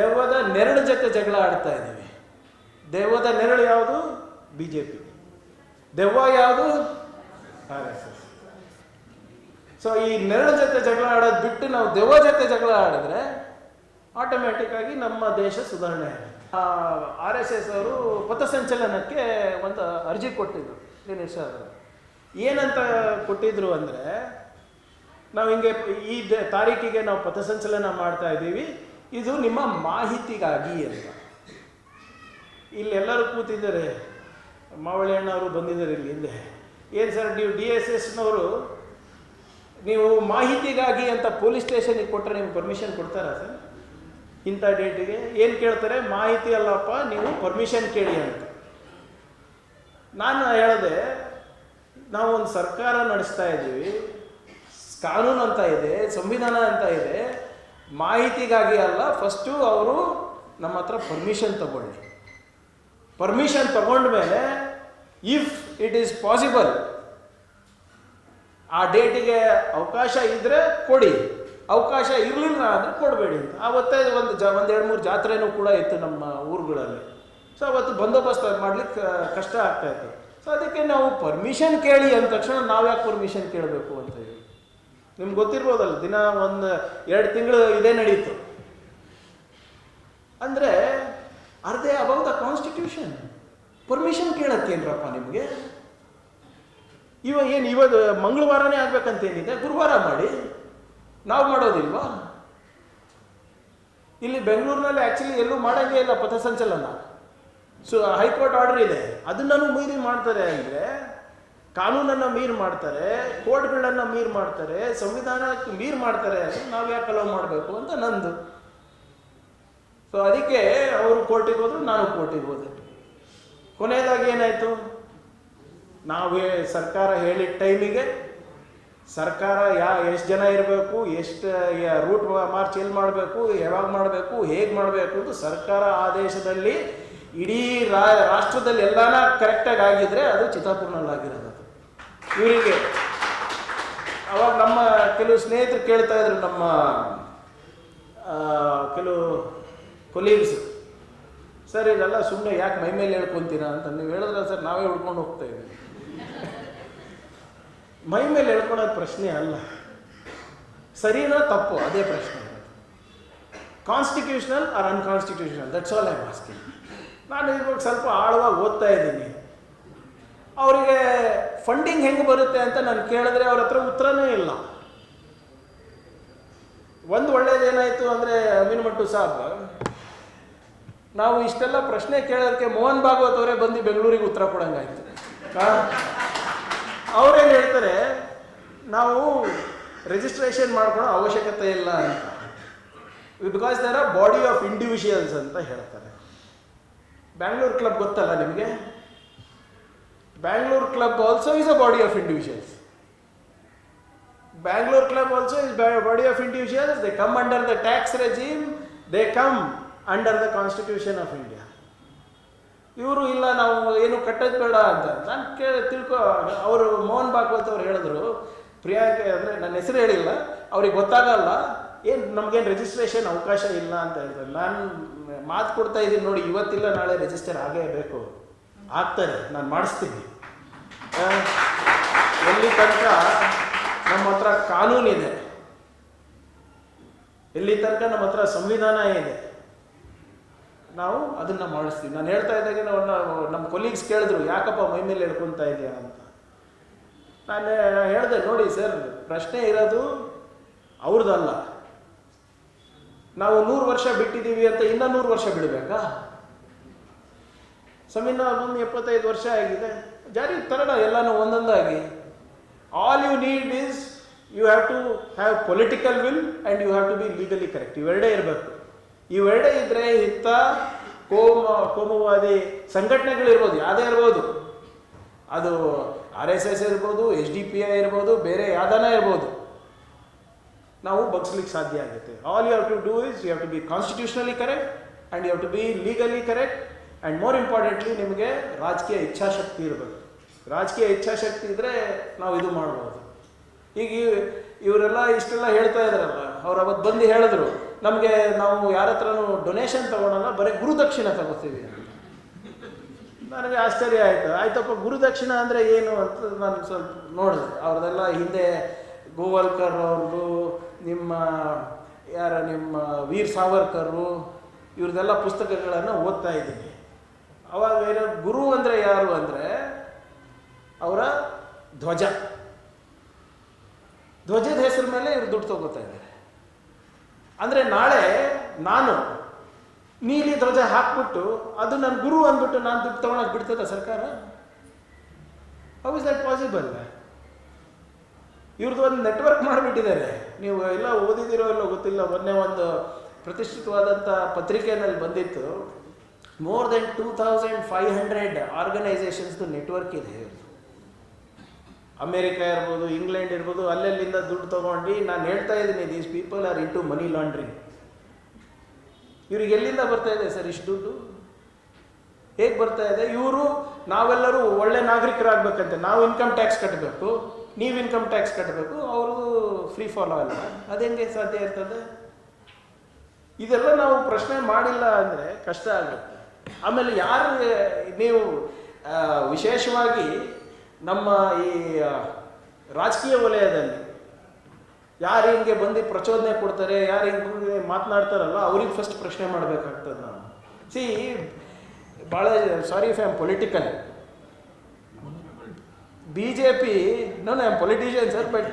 ದೆವ್ವದ ನೆರಳು ಜೊತೆ ಜಗಳ ಆಡ್ತಾ ಇದ್ದೀವಿ. ದೆವ್ವದ ನೆರಳು ಯಾವುದು? ಬಿ ಜೆ ಪಿ ದೆವ್ವ ಯಾವುದು? R S S. ಸೊ ಈ ನೆರಳು ಜೊತೆ ಜಗಳ ಆಡೋದು ಬಿಟ್ಟು ನಾವು ದೆವ್ವ ಜೊತೆ ಜಗಳ ಆಡಿದ್ರೆ ಆಟೋಮ್ಯಾಟಿಕ್ ಆಗಿ ನಮ್ಮ ದೇಶ ಸುಧಾರಣೆ ಆಗುತ್ತೆ. ಆರ್ ಎಸ್ ಎಸ್ ಅವರು ಪಥಸಂಚಲನಕ್ಕೆ ಒಂದು ಅರ್ಜಿ ಕೊಟ್ಟಿದ್ರು, ದಿನೇಶ್ ಅವರು. ಏನಂತ ಕೊಟ್ಟಿದ್ರು ಅಂದರೆ, ನಾವು ಹಿಂಗೆ ಈ ತಾರೀಕಿಗೆ ನಾವು ಪಥಸಂಚಲನ ಮಾಡ್ತಾ ಇದ್ದೀವಿ. ಇದು ನಿಮ್ಮ ಮಾಹಿತಿಗಾಗಿ ಅಂತ ಇಲ್ಲೆಲ್ಲರೂ ಕೂತಿದ್ದಾರೆ. ಮಾವಳಿ ಅಣ್ಣವರು ಬಂದಿದ್ದಾರೆ ಇಲ್ಲಿ ಹಿಂದೆ. ಏನು ಸರ್, ನೀವು ಡಿ ಎಸ್ ಎಸ್ನವರು, ನೀವು ಮಾಹಿತಿಗಾಗಿ ಅಂತ ಪೊಲೀಸ್ ಸ್ಟೇಷನಿಗೆ ಕೊಟ್ಟರೆ ನಿಮ್ಗೆ ಪರ್ಮಿಷನ್ ಕೊಡ್ತಾರಾ ಸರ್? ಇಂಥ ಡೇಟಿಗೆ. ಏನು ಕೇಳ್ತಾರೆ? ಮಾಹಿತಿ ಅಲ್ಲಪ್ಪ, ನೀವು ಪರ್ಮಿಷನ್ ಕೇಳಿ ಅಂತ. ನಾನು ಹೇಳಿದೆ, ನಾವು ಒಂದು ಸರ್ಕಾರ ನಡೆಸ್ತಾ ಇದ್ದೀವಿ. ಕಾನೂನು ಅಂತ ಇದೆ, ಸಂವಿಧಾನ ಅಂತ ಇದೆ. ಮಾಹಿತಿಗಾಗಿ ಅಲ್ಲ ಫಸ್ಟು ಅವರು ನಮ್ಮ ಹತ್ರ ಪರ್ಮಿಷನ್ ತಗೊಳ್ಳಿ. ಪರ್ಮಿಷನ್ ತಗೊಂಡ್ಮೇಲೆ ಇಫ್ ಇಟ್ ಈಸ್ ಪಾಸಿಬಲ್ ಆ ಡೇಟಿಗೆ ಅವಕಾಶ ಇದ್ದರೆ ಕೊಡಿ. ಅವಕಾಶ ಇರಲಿಲ್ಲ ಅಂದರೆ ಕೊಡಬೇಡಿ ಅಂತ. ಆವತ್ತೇ ಒಂದು ಜ, ಒಂದು ಮೂರು ಜಾತ್ರೆನೂ ಕೂಡ ಇತ್ತು ನಮ್ಮ ಊರುಗಳಲ್ಲಿ. ಸೊ ಅವತ್ತು ಬಂದೋಬಸ್ತ್ ಮಾಡ್ಲಿಕ್ಕೆ ಕಷ್ಟ ಆಗ್ತಾ ಇತ್ತು. ಸೊ ಅದಕ್ಕೆ ನಾವು ಪರ್ಮಿಷನ್ ಕೇಳಿ ಅಂದ ತಕ್ಷಣ ನಾವು ಯಾಕೆ ಪರ್ಮಿಷನ್ ಕೇಳಬೇಕು ಅಂತ ಹೇಳಿ. ನಿಮ್ಗೆ ಗೊತ್ತಿರ್ಬೋದಲ್ಲ, ದಿನ ಒಂದು ಎರಡು ತಿಂಗಳು ಇದೇ ನಡೀತು. ಅಂದರೆ ಅರ್ಧ ಅಬೌವ್ ದ ಕಾನ್ಸ್ಟಿಟ್ಯೂಷನ್ ಪರ್ಮಿಷನ್ ಕೇಳತ್ತೇನ್ರಪ್ಪ ನಿಮಗೆ? ಇವಾಗ ಏನು ಇವತ್ತು ಮಂಗಳವಾರನೇ ಆಗ್ಬೇಕಂತೇನಿದೆ ಗುರುವಾರ ಮಾಡಿ. ನಾವು ಮಾಡೋದಿಲ್ವಾ? ಇಲ್ಲಿ ಬೆಂಗಳೂರಿನಲ್ಲಿ ಆ್ಯಕ್ಚುಲಿ ಎಲ್ಲೂ ಮಾಡೋಂಗೇ ಇಲ್ಲ ಪಥಸಂಚಲನ. ಸೊ ಹೈಕೋರ್ಟ್ ಆರ್ಡರ್ ಇದೆ. ಅದನ್ನೂ ಮೀರಿ ಮಾಡ್ತಾರೆ ಅಂದರೆ ಕಾನೂನನ್ನು ಮೀರ್ ಮಾಡ್ತಾರೆ ಕೋರ್ಟ್ಗಳನ್ನು ಮೀರ್ ಮಾಡ್ತಾರೆ, ಸಂವಿಧಾನಕ್ಕೆ ಮೀರ್ ಮಾಡ್ತಾರೆ ನಾವು ಯಾಕೆ ಅಲೋ ಮಾಡಬೇಕು ಅಂತ ನಂದು. ಸೊ ಅದಕ್ಕೆ ಅವರು ಕೋರ್ಟಿಗೆ ಹೋದ್ರು, ನಾನು ಕೋರ್ಟಿಗೆ ಹೋದೆ. ಕೊನೆಯದಾಗಿ ಏನಾಯಿತು? ನಾವೇ ಸರ್ಕಾರ ಹೇಳಿದ ಟೈಮಿಗೆ ಸರ್ಕಾರ ಯಾ, ಎಷ್ಟು ಜನ ಇರಬೇಕು, ಎಷ್ಟು ರೂಟ್ ಮಾರ್ಚ್ ಎಲ್ಲಿ ಮಾಡಬೇಕು, ಯಾವಾಗ ಮಾಡಬೇಕು, ಹೇಗೆ ಮಾಡಬೇಕು ಅಂತ ಸರ್ಕಾರ ಆದೇಶದಲ್ಲಿ ಇಡೀ ರಾಷ್ಟ್ರದಲ್ಲಿ ಎಲ್ಲಾನ ಕರೆಕ್ಟಾಗಿ ಆಗಿದ್ರೆ ಅದು ಚಿತ್ತಾಪುರ್ನಲ್ಲಿ ಆಗಿರೋದು ಇವರಿಗೆ. ಅವಾಗ ನಮ್ಮ ಕೆಲವು ಸ್ನೇಹಿತರು ಕೇಳ್ತಾ ಇದ್ರು ನಮ್ಮ ಕೆಲವು ಕೊಲೀಗ್ಸ್ ಸರ್ ಇದೆಲ್ಲ ಸುಮ್ಮನೆ ಯಾಕೆ ಮೈ ಮೇಲೆ ಹೇಳ್ಕೊತೀರಾ? ಅಂತ ನೀವು ಹೇಳಿದ್ರೆ, ಸರ್, ನಾವೇ ಹುಡ್ಕೊಂಡು ಹೋಗ್ತಾ ಇದ್ದೀವಿ. ಮೈ ಮೇಲೆ ಹೇಳ್ಕೊಳೋದು ಪ್ರಶ್ನೆ ಅಲ್ಲ. ಸರಿನೋ ತಪ್ಪು? ಅದೇ ಪ್ರಶ್ನೆ. Constitutional or unconstitutional that's all I am asking ನಾನು ಇವಾಗ ಸ್ವಲ್ಪ ಆಳವಾಗಿ ಓದ್ತಾ ಇದ್ದೀನಿ. ಅವರಿಗೆ ಫಂಡಿಂಗ್ ಹೆಂಗೆ ಬರುತ್ತೆ ಅಂತ ನಾನು ಕೇಳಿದ್ರೆ ಅವ್ರ ಹತ್ರ ಉತ್ತರನೇ ಇಲ್ಲ. ಒಂದು ಒಳ್ಳೇದೇನಾಯಿತು ಅಂದರೆ ಅಮೀನ್ ಮಟ್ಟು ಸಾಬ್, ನಾವು ಇಷ್ಟೆಲ್ಲ ಪ್ರಶ್ನೆ ಕೇಳೋದಕ್ಕೆ ಮೋಹನ್ ಭಾಗವತ್ ಅವರೇ ಬಂದು ಬೆಂಗಳೂರಿಗೆ ಉತ್ತರ ಕೊಡಂಗಾಯ್ತು. ಅವರೇನು ಹೇಳ್ತಾರೆ, ನಾವು ರಿಜಿಸ್ಟ್ರೇಷನ್ ಮಾಡ್ಕೊಳ್ಳೋ ಅವಶ್ಯಕತೆ ಇಲ್ಲ ಅಂತ. Because there are body of individuals ಅಂತ ಹೇಳ್ತಾರೆ. ಬ್ಯಾಂಗ್ಳೂರ್ ಕ್ಲಬ್ ಗೊತ್ತಲ್ಲ ನಿಮಗೆ? Bangalore club also is a body of individuals Bangalore Club also is a body of individuals. They come under the tax regime. They come under the Constitution of India. ಇವರು ಇಲ್ಲ, ನಾವು ಏನು ಕಟ್ಟೋದು ಬೇಡ ಅಂತ. ನಾನು ಕೇಳಿ ತಿಳ್ಕೊ, ಅವರು ಮೋಹನ್ ಭಾಗವತ್ ಅವ್ರು ಹೇಳಿದ್ರು. ಪ್ರಿಯಾಕೆ ಅಂದರೆ ನನ್ನ ಹೆಸರು ಹೇಳಿಲ್ಲ. ಅವ್ರಿಗೆ ಗೊತ್ತಾಗಲ್ಲ. ಏನು, ನಮಗೇನು ರಿಜಿಸ್ಟ್ರೇಷನ್ ಅವಕಾಶ ಇಲ್ಲ ಅಂತ ಹೇಳಿದ್ರು. ನಾನು ಮಾತು ಕೊಡ್ತಾ ಇದ್ದೀನಿ ನೋಡಿ, ಇವತ್ತಿಲ್ಲ, ನಾಳೆ ರಿಜಿಸ್ಟರ್ ಆಗೇ ಬೇಕು. ಆಗ್ತಾರೆ, ನಾನು ಮಾಡಿಸ್ತೀನಿ. ಎಲ್ಲಿ ತನಕ ನಮ್ಮ ಹತ್ರ ಕಾನೂನಿದೆ ಎಲ್ಲಿ ತನಕ ನಮ್ಮ ಹತ್ರ ಸಂವಿಧಾನ ಇದೆ. ನಾವು ಅದನ್ನ ಮಾಡಿಸ್ತೀವಿ. ನಾನು ಹೇಳ್ತಾ ಇದ್ದಾಗೆ ನಮ್ಮ ಕೊಲೀಗ್ಸ್ ಕೇಳಿದ್ರು, ಯಾಕಪ್ಪ ಮೈ ಮೇಲೆ ಹೇಳ್ಕೊತಾ ಇದೆಯಾ ಅಂತ. ನಾನು ಹೇಳಿದೆ, ನೋಡಿ ಸರ್, ಪ್ರಶ್ನೆ ಇರೋದು ಅವ್ರದ್ದಲ್ಲ. ನಾವು ನೂರು ವರ್ಷ ಬಿಟ್ಟಿದ್ದೀವಿ ಅಂತ ಇನ್ನೂ ನೂರು ವರ್ಷ ಬಿಡಬೇಕಾ? ಸಂವಿಧಾನ ಒಂದು ಎಪ್ಪತ್ತೈದು ವರ್ಷ ಆಗಿದೆ. ಜಾರಿ ತರೋಣ ಎಲ್ಲನೂ ಒಂದೊಂದಾಗಿ. All you need is you have to have political will and you have to be legally correct ಇವೆರಡೇ ಇರಬೇಕು. ಇವೆರಡೇ ಇದ್ದರೆ ಇಂಥ ಕೋಮ, ಕೋಮುವಾದಿ ಸಂಘಟನೆಗಳಿರ್ಬೋದು, ಯಾವುದೇ ಇರ್ಬೋದು. ಅದು ಆರ್ ಎಸ್ ಎಸ್ ಇರ್ಬೋದು ಎಚ್ ಡಿ ಪಿ ಐ ಇರ್ಬೋದು, ಬೇರೆ ಯಾವ್ದಾನ ಇರ್ಬೋದು. ನಾವು ಬಗ್ಸ್ಲಿಕ್ಕೆ ಸಾಧ್ಯ ಆಗುತ್ತೆ. All you have to do is you have to be constitutionally correct and you have to be legally correct and more importantly ನಿಮಗೆ ರಾಜಕೀಯ ಇಚ್ಛಾಶಕ್ತಿ ಇರಬೇಕು. ರಾಜಕೀಯ ಇಚ್ಛಾಶಕ್ತಿ ಇದ್ದರೆ ನಾವು ಇದು ಮಾಡ್ಬೋದು. ಈಗ ಇವರೆಲ್ಲ ಇಷ್ಟೆಲ್ಲ ಹೇಳ್ತಾ ಇದ್ರಲ್ಲ, ಅವ್ರು ಅವತ್ತು ಬಂದು ಹೇಳಿದ್ರು, ನಮಗೆ ನಾವು ಯಾರ ಹತ್ರನೂ ಡೊನೇಷನ್ ತಗೊಳಲ್ಲ, ಬರೀ ಗುರುದಕ್ಷಿಣೆ ತಗೋತೀವಿ ನನಗೆ ಆಶ್ಚರ್ಯ ಆಯಿತು. ಆಯ್ತಪ್ಪ ಗುರುದಕ್ಷಿಣ ಅಂದರೆ ಏನು ಅಂತ ನಾನು ಸ್ವಲ್ಪ ನೋಡಿದೆ. ಅವ್ರದ್ದೆಲ್ಲ ಹಿಂದೆ ಗೋವಲ್ಕರ್ ಅವ್ರದ್ದು, ನಿಮ್ಮ ಯಾರ, ನಿಮ್ಮ ವೀರ್ ಸಾವರ್ಕರು ಇವ್ರದ್ದೆಲ್ಲ ಪುಸ್ತಕಗಳನ್ನು ಓದ್ತಾ ಇದ್ದೀನಿ. ಅವಾಗ ಏನೋ ಗುರು ಅಂದರೆ ಯಾರು ಅಂದರೆ ಅವರ ಧ್ವಜ. ಧ್ವಜದ ಹೆಸರು ಮೇಲೆ ಇವ್ರು ದುಡ್ಡು ತಗೋತಾ ಇದ್ದಾರೆ. ಅಂದರೆ ನಾಳೆ ನಾನು ನೀಲಿ ಧ್ವಜ ಹಾಕ್ಬಿಟ್ಟು ಅದು ನನ್ನ ಗುರು ಅಂದ್ಬಿಟ್ಟು ನಾನು ದುಡ್ಡು ತಗೊಳಕ್ ಬಿಡ್ತದ ಸರ್ಕಾರ? ಹೌ ಇಸ್ ದಟ್ ಪಾಸಿಬಲ್ ಇವ್ರದ್ದು ಒಂದು ನೆಟ್ವರ್ಕ್ ಮಾಡಿಬಿಟ್ಟಿದ್ದಾರೆ. ನೀವು ಎಲ್ಲ ಓದಿದಿರೋ ಇಲ್ಲೋ ಗೊತ್ತಿಲ್ಲ, ಮೊನ್ನೆ ಒಂದು ಪ್ರತಿಷ್ಠಿತವಾದಂಥ ಪತ್ರಿಕೆಯಲ್ಲಿ ಬಂದಿತ್ತು. More than two thousand five hundred ಆರ್ಗನೈಸೇಷನ್ಸ್ದು network ಇದೆ ಇವ್ರದ್ದು ಅಮೇರಿಕ ಇರ್ಬೋದು, ಇಂಗ್ಲೆಂಡ್ ಇರ್ಬೋದು, ಅಲ್ಲೆಲ್ಲಿಂದ ದುಡ್ಡು ತೊಗೊಂಡು ನಾನು ಹೇಳ್ತಾ ಇದ್ದೀನಿ these people are into money laundering ಇವ್ರಿಗೆ ಎಲ್ಲಿಂದ ಬರ್ತಾ ಇದೆ ಸರ್ ಇಷ್ಟು ದುಡ್ಡು? ಹೇಗೆ ಬರ್ತಾ ಇದೆ? ಇವರು ನಾವೆಲ್ಲರೂ ಒಳ್ಳೆ ನಾಗರಿಕರಾಗಬೇಕಂತೆ. ನಾವು ಇನ್ಕಮ್ ಟ್ಯಾಕ್ಸ್ ಕಟ್ಟಬೇಕು ನೀವು ಇನ್ಕಮ್ ಟ್ಯಾಕ್ಸ್ ಕಟ್ಟಬೇಕು ಅವ್ರದ್ದು ಫ್ರೀ ಫಾಲೋ ಅಲ್ಲ. ಅದೆಂಗೆ ಸಾಧ್ಯ ಇರ್ತದೆ ಇದೆಲ್ಲ ನಾವು ಪ್ರಶ್ನೆ ಮಾಡಿಲ್ಲ ಅಂದರೆ ಕಷ್ಟ ಆಗುತ್ತೆ. ಆಮೇಲೆ ಯಾರು, ನೀವು ವಿಶೇಷವಾಗಿ ನಮ್ಮ ಈ ರಾಜಕೀಯ ವಲಯದಲ್ಲಿ ಯಾರು ಹಿಂಗೆ ಬಂದು ಪ್ರಚೋದನೆ ಕೊಡ್ತಾರೆ, ಯಾರು ಹಿಂಗೆ ಮಾತನಾಡ್ತಾರಲ್ಲ ಅವ್ರಿಗೆ ಫಸ್ಟ್ ಪ್ರಶ್ನೆ ಮಾಡಬೇಕಾಗ್ತದೆ ನಾನು. ಸಿ ಭಾಳ ಸಾರಿ if I am political B J P ನಾನು I am politician sir but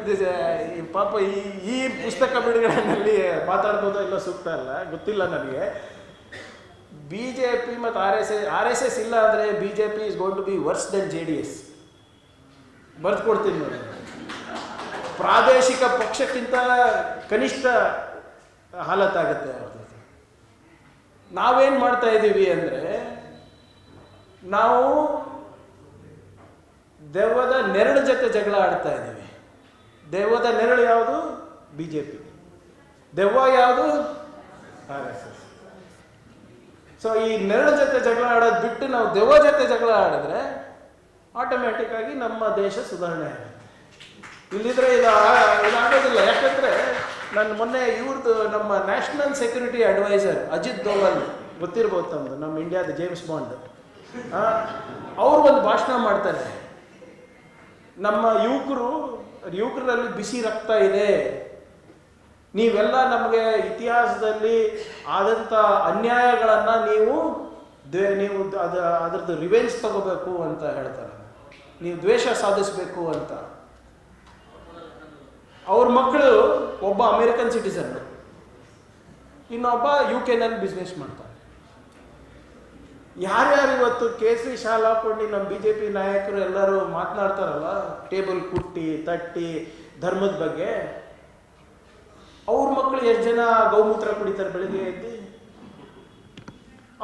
ಪಾಪ ಈ ಈ ಪುಸ್ತಕ ಬಿಡುಗಡೆಯಲ್ಲಿ ಮಾತಾಡ್ಬೋದು ಇಲ್ಲ ಸೂಕ್ತ ಅಲ್ಲ, ಗೊತ್ತಿಲ್ಲ ನನಗೆ. ಬಿ ಜೆ ಪಿ ಮತ್ತು R S S R S S ಇಲ್ಲ ಅಂದರೆ B J P is going to be worse than J D S ಬರ್ದು ಕೊಡ್ತೀನಿ ನೋಡಿ. ಪ್ರಾದೇಶಿಕ ಪಕ್ಷಕ್ಕಿಂತ ಕನಿಷ್ಠ ಹಾಲತ್ತಾಗುತ್ತೆ ಅವ್ರದ್ದು ನಾವೇನು ಮಾಡ್ತಾ ಇದ್ದೀವಿ ಅಂದರೆ ನಾವು ದೆವ್ವದ ನೆರಳು ಜೊತೆ ಜಗಳ ಆಡ್ತಾ ಇದ್ದೀವಿ ದೆವ್ವದ ನೆರಳು ಯಾವುದು? ಬಿ ಜೆ ಪಿ ದೆವ್ವ ಯಾವುದು? ಆರ್ ಎಸ್ ಎಸ್ ಸೊ ಈ ನೆರಳ ಜೊತೆ ಜಗಳ ಆಡೋದು ಬಿಟ್ಟು ನಾವು ದೆವ್ವ ಜೊತೆ ಜಗಳ ಆಡಿದ್ರೆ ಆಟೋಮ್ಯಾಟಿಕ್ ಆಗಿ ನಮ್ಮ ದೇಶ ಸುಧಾರಣೆ ಆಗುತ್ತೆ. ಇಲ್ಲಿದ್ರೆ ಇದು ಇದಾಗೋದಿಲ್ಲ ಯಾಕಂದ್ರೆ ನನ್ನ ಮೊನ್ನೆ ಇವ್ರದ್ದು ನಮ್ಮ national security advisor Ajit Doval ಗೊತ್ತಿರ್ಬೋದು ತಮ್ಮದು ನಮ್ಮ ಇಂಡಿಯಾದ ಜೇಮ್ಸ್ ಬಾಂಡ್ ಅವ್ರು ಒಂದು ಭಾಷಣ ಮಾಡ್ತಾರೆ. ನಮ್ಮ ಯುವಕರು, ಯುವಕರಲ್ಲಿ ಬಿಸಿ ರಕ್ತ ಇದೆ. ನೀವೆಲ್ಲ ನಮಗೆ ಇತಿಹಾಸದಲ್ಲಿ ಆದಂಥ ಅನ್ಯಾಯಗಳನ್ನು ನೀವು ದ್ವೇ, ನೀವು ಅದ, ಅದರದ್ದು ರಿವೆಂಜ್ ತಗೋಬೇಕು ಅಂತ ಹೇಳ್ತಾರೆ. ನೀವು ದ್ವೇಷ ಸಾಧಿಸಬೇಕು ಅಂತ. ಅವ್ರ ಮಕ್ಕಳು ಒಬ್ಬ ಅಮೇರಿಕನ್ ಸಿಟಿಸನ್ ಇನ್ನೊಬ್ಬ ಯು ಕೆನಲ್ಲಿ ಬಿಸ್ನೆಸ್ ಮಾಡ್ತಾರೆ ಯಾರ್ಯಾರು ಇವತ್ತು ಕೇಸರಿ ಶಾಲಾ ಹಾಕೊಂಡು ನಮ್ಮ ಬಿ ಜೆ ಪಿ ನಾಯಕರು ಎಲ್ಲರೂ ಮಾತನಾಡ್ತಾರಲ್ಲ ಟೇಬಲ್ ಕುಟ್ಟಿ, ತಟ್ಟಿ, ಧರ್ಮದ ಬಗ್ಗೆ ಅವ್ರ ಮಕ್ಕಳು ಎಷ್ಟು ಜನ ಗೌಮೂತ್ರ ಕುಡಿತಾರೆ ಬೆಳಿಗ್ಗೆ ಎದ್ದು?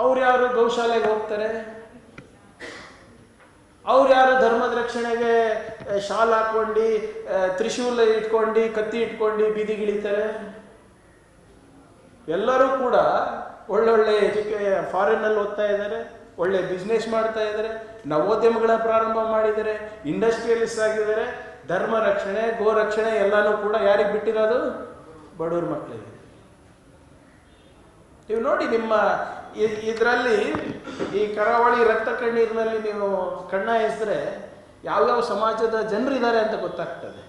ಅವ್ರು ಯಾರು ಗೌಶಾಲೆಗೆ ಹೋಗ್ತಾರೆ? ಅವ್ರು ಯಾರು ಧರ್ಮದ ರಕ್ಷಣೆಗೆ ಶಾಲ್ ಹಾಕೊಂಡು ತ್ರಿಶೂಲ ಇಟ್ಕೊಂಡು, ಕತ್ತಿ ಇಟ್ಕೊಂಡು ಬೀದಿಗಿಳಿತಾರೆ ಎಲ್ಲರೂ ಕೂಡ ಒಳ್ಳೊಳ್ಳೆ ಎಜುಕೇ, ಫಾರಿನಲ್ಲಿ ಓದ್ತಾ ಇದ್ದಾರೆ, ಒಳ್ಳೆ ಬಿಸ್ನೆಸ್ ಮಾಡ್ತಾ ಇದ್ದಾರೆ, ನವೋದ್ಯಮಗಳ ಪ್ರಾರಂಭ ಮಾಡಿದ್ದಾರೆ, ಇಂಡಸ್ಟ್ರಿಯಲಿಸ್ಟ್ ಆಗಿದ್ದಾರೆ, ಧರ್ಮ ರಕ್ಷಣೆ, ಗೋ ರಕ್ಷಣೆ ಎಲ್ಲಾನು ಕೂಡ ಯಾರಿಗೆ ಬಿಟ್ಟಿರೋದು? ಬಡವ್ರ ಮಕ್ಕಳಿಗೆ ನೀವು ನೋಡಿ ನಿಮ್ಮ ಇದರಲ್ಲಿ ಈ ಕರಾವಳಿ ರಕ್ತ ಕಣ್ಣೀರಿನಲ್ಲಿ ನೀವು ಕಣ್ಣ ಯಾವ ಯಾವ್ಯಾವ ಸಮಾಜದ ಜನರಿದ್ದಾರೆ ಅಂತ ಗೊತ್ತಾಗ್ತದೆ.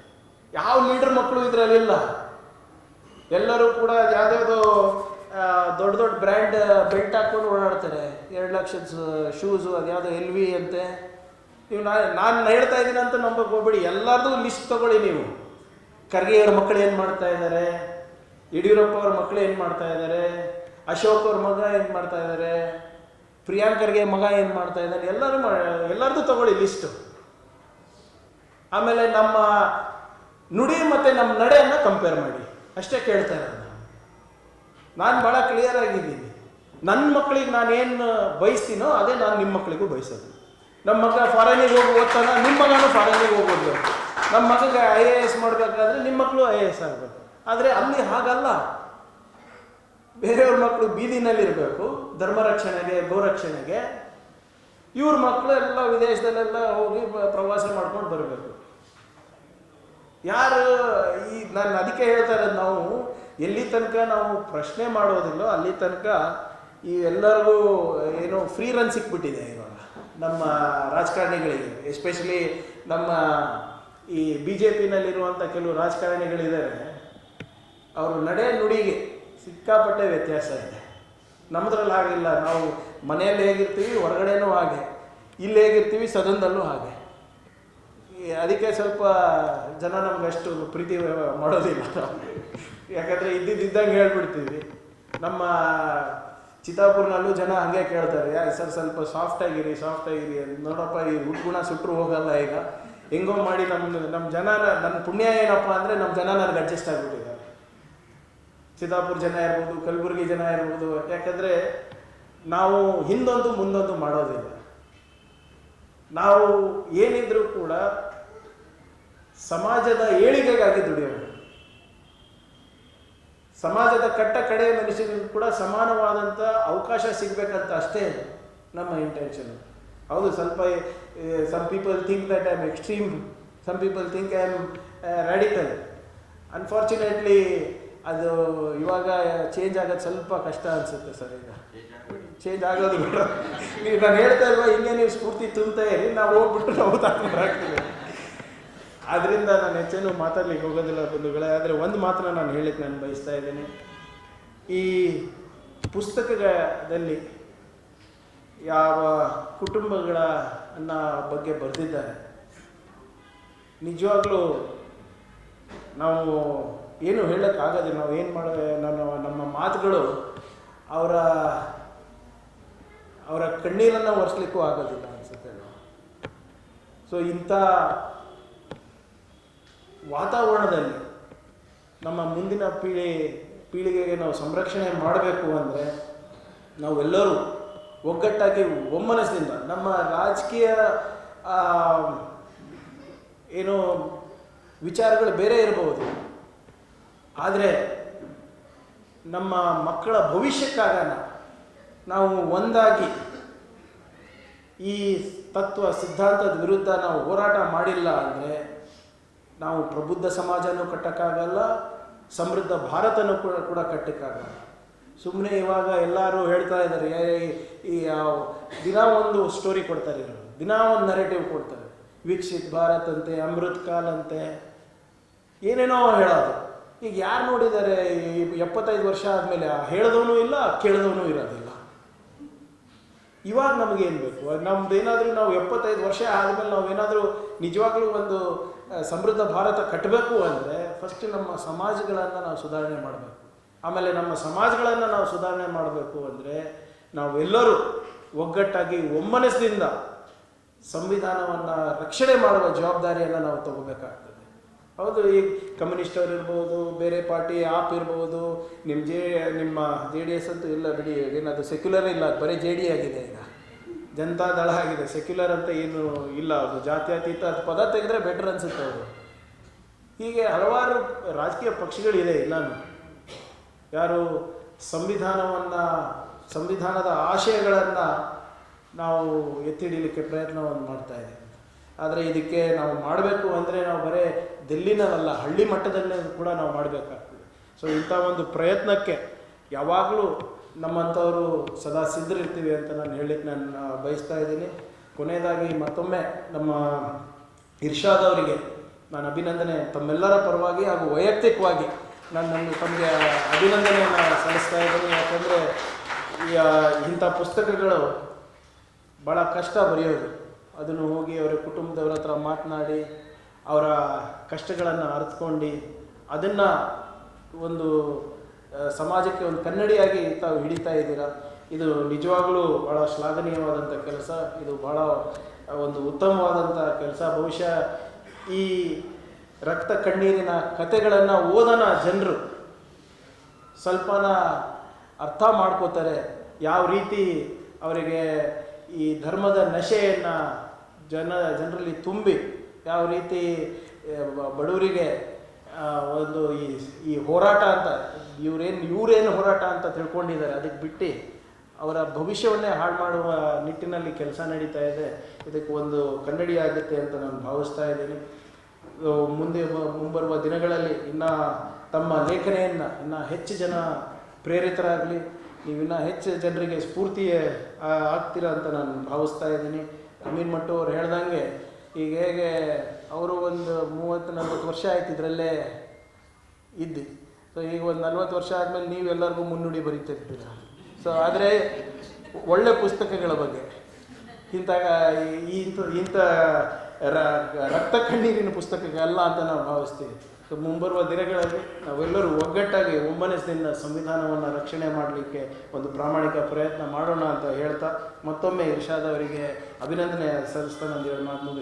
ಯಾವ ಲೀಡರ್ ಮಕ್ಕಳು ಇದರಲ್ಲಿಲ್ಲ ಎಲ್ಲರೂ ಕೂಡ ಯಾವುದ್ಯಾವುದೋ ದೊಡ್ಡ ದೊಡ್ಡ ಬ್ರ್ಯಾಂಡ್ ಬೆಲ್ಟ್ ಹಾಕೊಂಡು ಓಡಾಡ್ತಾರೆ. ಎರಡು ಲಕ್ಷದ ಶೂಸು ಅದ್ಯಾವುದೋ ಎಲ್ ವಿ ಅಂತೆ. ನೀವು ನಾನು ನಾನು ಹೇಳ್ತಾ ಇದ್ದೀನಿ ಅಂತ ನಂಬಕ್ಕೆ ಹೋಗ್ಬೇಡಿ. ಎಲ್ಲರದು ಲಿಸ್ಟ್ ತಗೊಳ್ಳಿ ನೀವು. ಖರ್ಗೆ ಅವ್ರ ಮಕ್ಕಳು ಏನು ಮಾಡ್ತಾ ಇದ್ದಾರೆ ಯಡಿಯೂರಪ್ಪ ಅವ್ರ ಮಕ್ಕಳು ಏನು ಮಾಡ್ತಾ ಇದ್ದಾರೆ ಅಶೋಕ್ ಅವ್ರ ಮಗ ಏನು ಮಾಡ್ತಾ ಇದ್ದಾರೆ ಪ್ರಿಯಾಂಕರ್ಗೆ ಮಗ ಏನು ಮಾಡ್ತಾ ಇದ್ದಾರೆ ಎಲ್ಲರೂ ಎಲ್ಲರದ್ದು ಎಲ್ಲರದು ತಗೊಳ್ಳಿ ಲಿಸ್ಟು ಆಮೇಲೆ ನಮ್ಮ ನುಡಿ ಮತ್ತು ನಮ್ಮ ನಡೆಯನ್ನು ಕಂಪೇರ್ ಮಾಡಿ. ಅಷ್ಟೇ ಕೇಳ್ತಾ ಇರೋದು ನಾನು. ನಾನು ಭಾಳ ಕ್ಲಿಯರ್ ಆಗಿದ್ದೀನಿ. ನನ್ನ ಮಕ್ಕಳಿಗೆ ನಾನೇನು ಬಯಸ್ತೀನೋ ಅದೇ ನಾನು ನಿಮ್ಮ ಮಕ್ಕಳಿಗೂ ಬಯಸೋದು. ನಮ್ಮ ಮಗ ಫಾರಿನಿಗೆ ಹೋಗಿ ಓದ್ತಾನ ನಿಮ್ಮ ಮಗನೂ ಫಾರಿನಿಗೆ ಹೋಗೋದು. ನಮ್ಮ ಮಗಗೆ ಐ ಎ ಎಸ್ ಮಾಡಬೇಕಾದ್ರೆ ನಿಮ್ಮ ಮಕ್ಕಳು ಐ ಎ ಎಸ್ ಆಗಬೇಕು. ಆದರೆ ಅಲ್ಲಿ ಹಾಗಲ್ಲ. ಬೇರೆಯವ್ರ ಮಕ್ಕಳು ಬೀದಿನಲ್ಲಿರಬೇಕು ಧರ್ಮ ರಕ್ಷಣೆಗೆ ಗೋರಕ್ಷಣೆಗೆ. ಇವ್ರ ಮಕ್ಕಳು ಎಲ್ಲ ವಿದೇಶದಲ್ಲೆಲ್ಲ ಹೋಗಿ ಪ್ರವಾಸ ಮಾಡ್ಕೊಂಡು ಬರಬೇಕು. ಯಾರು ಈ, ನಾನು ಅದಕ್ಕೆ ಹೇಳ್ತಾ ಇರೋದು ನಾವು, ಎಲ್ಲಿ ತನಕ ನಾವು ಪ್ರಶ್ನೆ ಮಾಡೋದಿಲ್ಲೋ ಅಲ್ಲಿ ತನಕ ಈ ಎಲ್ಲರಿಗೂ ಏನು ಫ್ರೀ ರನ್ ಸಿಕ್ಬಿಟ್ಟಿದೆ ಇವಾಗ. ನಮ್ಮ ರಾಜಕಾರಣಿಗಳಿಗೆ ಎಸ್ಪೆಷಲಿ ನಮ್ಮ ಈ ಬಿ ಜೆ ಪಿನಲ್ಲಿರುವಂಥ ಕೆಲವು ರಾಜಕಾರಣಿಗಳಿದ್ದಾರೆ. ಅವರು ನಡೆ ನುಡಿಗೆ ಸಿಕ್ಕಾಪಟ್ಟೆ ವ್ಯತ್ಯಾಸ ಇದೆ. ನಮ್ಮದ್ರಲ್ಲಿ ಹಾಗಿಲ್ಲ ನಾವು ಮನೆಯಲ್ಲಿ ಹೇಗಿರ್ತೀವಿ, ಹೊರಗಡೆನೂ ಹಾಗೆ. ಇಲ್ಲಿ ಹೇಗಿರ್ತೀವಿ, ಸದನದಲ್ಲೂ ಹಾಗೆ. ಅದಕ್ಕೆ ಸ್ವಲ್ಪ ಜನ ನಮ್ಗೆ ಅಷ್ಟು ಪ್ರೀತಿ ಮಾಡೋದಿಲ್ಲ. ಯಾಕಂದರೆ ಇದ್ದಿದ್ದಂಗೆ ಹೇಳ್ಬಿಡ್ತೀವಿ. ನಮ್ಮ ಚಿತ್ತಾಪುರ್ನಲ್ಲೂ ಜನ ಹಂಗೆ ಕೇಳ್ತಾರೆ, ಯಾ ಸರ್ ಸ್ವಲ್ಪ ಸಾಫ್ಟ್ ಆಗಿರಿ ಸಾಫ್ಟ್ ಆಗಿರಿ. ನೋಡಪ್ಪ, ಈ ಉಟ್ಗುಣ ಸುಟ್ಟರು ಹೋಗಲ್ಲ ಈಗ. ಹೆಂಗೋ ಮಾಡಿ ನಮ್ಮ ನಮ್ಮ ಜನ ನನ್ನ ಪುಣ್ಯ ಏನಪ್ಪ ಅಂದರೆ ನಮ್ಮ ಜನ ನನಗೆ ಅಡ್ಜಸ್ಟ್ ಆಗಿಬಿಟ್ಟಿದ್ದಾರೆ. ಚಿತ್ತಾಪುರ ಜನ ಇರ್ಬೋದು, ಕಲಬುರಗಿ ಜನ ಇರ್ಬೋದು. ಯಾಕಂದರೆ ನಾವು ಹಿಂದೊಂದು ಮುಂದೊಂದು ಮಾಡೋದಿಲ್ಲ. ನಾವು ಏನಿದ್ರೂ ಕೂಡ ಸಮಾಜದ ಏಳಿಗೆಗಾಗಿ ದುಡಿಯೋದು. ಸಮಾಜದ ಕಟ್ಟ ಕಡೆಯ ಮನುಷ್ಯರಿಗೂ ಕೂಡ ಸಮಾನವಾದಂಥ ಅವಕಾಶ ಸಿಗಬೇಕಂತ ಅಷ್ಟೇ ನಮ್ಮ ಇಂಟೆನ್ಷನ್ ಹೌದು, ಸ್ವಲ್ಪ some people think that I am extreme some people think I am radical unfortunately ಅದು ಇವಾಗ ಚೇಂಜ್ ಆಗೋದು ಸ್ವಲ್ಪ ಕಷ್ಟ ಅನಿಸುತ್ತೆ ಸರ್ ಈಗ. ಚೇಂಜ್ ಆಗೋದು ಬೇಡ ನೀವು ನಾನು ಹೇಳ್ತಾ ಇಲ್ವಾ ಹಿಂಗೆ ನೀವು ಸ್ಫೂರ್ತಿ ತುಂಬ್ತಾ ಇರಿ ನಾವು ಹೋಗ್ಬಿಟ್ಟು ನಾವು ತಾಗ್ತೀವಿ ಆದ್ದರಿಂದ ನಾನು ಹೆಚ್ಚೇನು ಮಾತಾಡ್ಲಿಕ್ಕೆ ಹೋಗೋದಿಲ್ಲ ಬಂಧುಗಳೇ ಆದರೆ ಒಂದು ಮಾತ್ರ ನಾನು ಹೇಳಕ್ಕೆ ನಾನು ಬಯಸ್ತಾ ಇದ್ದೀನಿ. ಈ ಪುಸ್ತಕದಲ್ಲಿ ಯಾವ ಕುಟುಂಬಗಳ ಅನ್ನ ಬಗ್ಗೆ ಬರೆದಿದ್ದಾರೆ. ನಿಜವಾಗ್ಲೂ ನಾವು ಏನು ಹೇಳೋಕ್ಕಾಗೋದಿಲ್ಲ. ನಾವು ಏನು ಮಾಡೋ, ನಾನು ನಮ್ಮ ಮಾತುಗಳು ಅವರ ಅವರ ಕಣ್ಣೀರನ್ನು ಒರೆಸ್ಲಿಕ್ಕೂ ಆಗೋದಿಲ್ಲ ಅನಿಸುತ್ತೆ ಸೊ ಇಂಥ ವಾತಾವರಣದಲ್ಲಿ ನಮ್ಮ ಮುಂದಿನ ಪೀಳಿ, ಪೀಳಿಗೆಗೆ ನಾವು ಸಂರಕ್ಷಣೆ ಮಾಡಬೇಕು ಅಂದರೆ ನಾವೆಲ್ಲರೂ ಒಗ್ಗಟ್ಟಾಗಿ ಒಮ್ಮನಸ್ಸಿನಿಂದ ನಮ್ಮ ರಾಜಕೀಯ ಏನು ವಿಚಾರಗಳು ಬೇರೆ ಇರಬಹುದು. ಆದರೆ ನಮ್ಮ ಮಕ್ಕಳ ಭವಿಷ್ಯಕ್ಕಾಗ ನಾವು ಒಂದಾಗಿ ಈ ತತ್ವ ಸಿದ್ಧಾಂತದ ವಿರುದ್ಧ ನಾವು ಹೋರಾಟ ಮಾಡಿಲ್ಲ ಅಂದರೆ ನಾವು ಪ್ರಬುದ್ಧ ಸಮಾಜನೂ ಕಟ್ಟೋಕ್ಕಾಗಲ್ಲ, ಸಮೃದ್ಧ ಭಾರತನೂ ಕೂಡ ಕೂಡ ಕಟ್ಟಕ್ಕಾಗಲ್ಲ. ಸುಮ್ಮನೆ ಇವಾಗ ಎಲ್ಲರೂ ಹೇಳ್ತಾ ಇದ್ದಾರೆ ಈ ದಿನ ಒಂದು ಸ್ಟೋರಿ ಕೊಡ್ತಾರೆ ಇವರು. ದಿನ ಒಂದು ನರೇಟಿವ್ ಕೊಡ್ತಾರೆ. ವೀಕ್ಷಿತ್ ಭಾರತ್ ಅಂತೆ, ಅಮೃತ್ ಕಾಲ್ ಅಂತೆ, ಏನೇನೋ ಹೇಳೋದು. ಈಗ ಯಾರು ನೋಡಿದ್ದಾರೆ ಎಪ್ಪತ್ತೈದು ವರ್ಷ ಆದಮೇಲೆ ಹೇಳಿದವನು ಇಲ್ಲ, ಕೇಳಿದವನು ಇರೋದಿಲ್ಲ. ಇವಾಗ ನಮಗೇನು ಬೇಕು? ನಮ್ದು ಏನಾದರೂ ನಾವು ಎಪ್ಪತ್ತೈದು ವರ್ಷ ಆದಮೇಲೆ ನಾವು ಏನಾದರೂ ನಿಜವಾಗ್ಲೂ ಒಂದು ಸಮೃದ್ಧ ಭಾರತ ಕಟ್ಟಬೇಕು ಅಂದರೆ ಫಸ್ಟ್ ನಮ್ಮ ಸಮಾಜಗಳನ್ನು ನಾವು ಸುಧಾರಣೆ ಮಾಡಬೇಕು. ಆಮೇಲೆ ನಮ್ಮ ಸಮಾಜಗಳನ್ನು ನಾವು ಸುಧಾರಣೆ ಮಾಡಬೇಕು ಅಂದರೆ ನಾವೆಲ್ಲರೂ ಒಗ್ಗಟ್ಟಾಗಿ ಒಮ್ಮನಸ್ಸಿನಿಂದ ಸಂವಿಧಾನವನ್ನು ರಕ್ಷಣೆ ಮಾಡುವ ಜವಾಬ್ದಾರಿಯನ್ನು ನಾವು ತಗೋಬೇಕಾಗ್ತದೆ. ಹೌದು, ಈ ಕಮ್ಯುನಿಸ್ಟ್ ಅವ್ರು ಇರ್ಬೋದು, ಬೇರೆ ಪಾರ್ಟಿ ಆಪ್ ಇರ್ಬೋದು ನಿಮ್ಮ ಜೆ ನಿಮ್ಮ ಜೆ ಡಿ ಎಸ್ ಅಂತೂ ಇಲ್ಲ ಬಿಡಿ ಏನದು ಸೆಕ್ಯುಲರ್ ಇಲ್ಲ, ಬರೀ ಜೆ ಡಿ ಆಗಿದೆ ಈಗ. ಜನತಾ ದಳ ಆಗಿದೆ ಸೆಕ್ಯುಲರ್ ಅಂತ ಏನು ಇಲ್ಲ, ಅದು ಜಾತ್ಯತೀತ, ಅದು ಪದ ತೆಗೆದ್ರೆ ಬೆಟರ್ ಅನ್ಸುತ್ತೆ ಅವರು. ಹೀಗೆ ಹಲವಾರು ರಾಜಕೀಯ ಪಕ್ಷಗಳಿದೆ ಇಲ್ಲಾನು. ಯಾರು ಸಂವಿಧಾನವನ್ನು, ಸಂವಿಧಾನದ ಆಶಯಗಳನ್ನು ನಾವು ಎತ್ತಿ ಹಿಡಿಲಿಕ್ಕೆ ಪ್ರಯತ್ನವನ್ನು ಮಾಡ್ತಾ ಇದ್ದೀವಿ. ಆದರೆ ಇದಕ್ಕೆ ನಾವು ಮಾಡಬೇಕು ಅಂದರೆ ನಾವು ಬರೀ ದಿಲ್ಲಿನಲ್ಲ ಹಳ್ಳಿ ಮಟ್ಟದಲ್ಲೇ ಕೂಡ ನಾವು ಮಾಡಬೇಕಾಗ್ತದೆ. ಸೊ ಇಂಥ ಒಂದು ಪ್ರಯತ್ನಕ್ಕೆ ಯಾವಾಗಲೂ ನಮ್ಮಂಥವರು ಸದಾ ಸಿದ್ಧರಿರ್ತೀವಿ ಅಂತ ನಾನು ಹೇಳಲಿಕ್ಕೆ ನಾನು ಬಯಸ್ತಾ ಇದ್ದೀನಿ. ಕೊನೆಯದಾಗಿ ಮತ್ತೊಮ್ಮೆ ನಮ್ಮ ಇರ್ಷಾದ್ ಅವರಿಗೆ ನಾನು ಅಭಿನಂದನೆ, ತಮ್ಮೆಲ್ಲರ ಪರವಾಗಿ ಹಾಗೂ ವೈಯಕ್ತಿಕವಾಗಿ ನಾನು ನನ್ನ ತಮಗೆ ಅಭಿನಂದನೆಯನ್ನು ಸಲ್ಲಿಸ್ತಾ ಇದ್ದೀನಿ. ಯಾಕಂದರೆ ಇಂಥ ಪುಸ್ತಕಗಳು ಭಾಳ ಕಷ್ಟ ಬರೆಯೋದು. ಅದನ್ನು ಹೋಗಿ ಅವರ ಕುಟುಂಬದವ್ರ ಹತ್ರ ಮಾತನಾಡಿ ಅವರ ಕಷ್ಟಗಳನ್ನು ಅರಿತುಕೊಂಡು ಅದನ್ನು ಒಂದು ಸಮಾಜಕ್ಕೆ ಒಂದು ಕನ್ನಡಿಯಾಗಿ ತಾವು ಹಿಡಿತಾ ಇದ್ದೀರಾ? ಇದು ನಿಜವಾಗಲೂ ಭಾಳ ಶ್ಲಾಘನೀಯವಾದಂಥ ಕೆಲಸ. ಇದು ಭಾಳ ಒಂದು ಉತ್ತಮವಾದಂಥ ಕೆಲಸ. ಬಹುಶಃ ಈ ರಕ್ತ ಕಣ್ಣೀರಿನ ಕತೆಗಳನ್ನು ಓದನ ಜನರು ಸ್ವಲ್ಪನ ಅರ್ಥ ಮಾಡ್ಕೋತಾರೆ ಯಾವ ರೀತಿ ಅವರಿಗೆ ಈ ಧರ್ಮದ ನಶೆಯನ್ನು ಜನ, ಜನರಲ್ಲಿ ತುಂಬಿ ಯಾವ ರೀತಿ ಬಡವರಿಗೆ ಒಂದು ಈ ಈ ಹೋರಾಟ ಅಂತ, ಇವರೇನು ಇವರೇನು ಹೋರಾಟ ಅಂತ ತಿಳ್ಕೊಂಡಿದ್ದಾರೆ ಅದಕ್ಕೆ ಬಿಟ್ಟು ಅವರ ಭವಿಷ್ಯವನ್ನೇ ಹಾಳು ಮಾಡುವ ನಿಟ್ಟಿನಲ್ಲಿ ಕೆಲಸ ನಡೀತಾ ಇದೆ. ಇದಕ್ಕೆ ಒಂದು ಕನ್ನಡಿ ಆಗುತ್ತೆ ಅಂತ ನಾನು ಭಾವಿಸ್ತಾ ಇದ್ದೀನಿ. ಮುಂದೆ ಮುಂಬರುವ ದಿನಗಳಲ್ಲಿ ಇನ್ನು ತಮ್ಮ ಲೇಖನೆಯನ್ನು ಇನ್ನು ಹೆಚ್ಚು ಜನ ಪ್ರೇರಿತರಾಗಲಿ ನೀವು ಇನ್ನೂ ಹೆಚ್ಚು ಜನರಿಗೆ ಸ್ಫೂರ್ತಿ ಆಗ್ತೀರಾ ಅಂತ ನಾನು ಭಾವಿಸ್ತಾ ಇದ್ದೀನಿ. ಅಮೀನ್ ಮಟ್ಟು ಅವ್ರು ಹೇಳ್ದಂಗೆ ಈಗ ಹೇಗೆ ಅವರು ಒಂದು ಮೂವತ್ತು, ನಲ್ವತ್ತು ವರ್ಷ ಆಯ್ತು ಇದರಲ್ಲೇ ಇದ್ದು. ಸೊ ಈಗ ಒಂದು ನಲ್ವತ್ತು ವರ್ಷ ಆದಮೇಲೆ ನೀವೆಲ್ಲರಿಗೂ ಮುನ್ನುಡಿ ಬರೀತಿರ್ತೀರ ಸೊ ಆದರೆ ಒಳ್ಳೆ ಪುಸ್ತಕಗಳ ಬಗ್ಗೆ. ಇಂಥ ಇಂಥ ಇಂಥ ರಕ್ತ ಕಣ್ಣೀರಿನ ಪುಸ್ತಕಗಳಲ್ಲ ಅಂತ ನಾವು ಭಾವಿಸ್ತೀವಿ. ಸೊ ಮುಂಬರುವ ದಿನಗಳಲ್ಲಿ ನಾವೆಲ್ಲರೂ ಒಗ್ಗಟ್ಟಾಗಿ ಒಮ್ಮನಸ್ಸಿನ ಸಂವಿಧಾನವನ್ನು ರಕ್ಷಣೆ ಮಾಡಲಿಕ್ಕೆ ಒಂದು ಪ್ರಾಮಾಣಿಕ ಪ್ರಯತ್ನ ಮಾಡೋಣ ಅಂತ ಹೇಳ್ತಾ ಮತ್ತೊಮ್ಮೆ ಇರ್ಷಾದ್ ಅವರಿಗೆ ಅಭಿನಂದನೆ ಸಲ್ಲಿಸ್ತಾ ನಂದು ಮಾತು.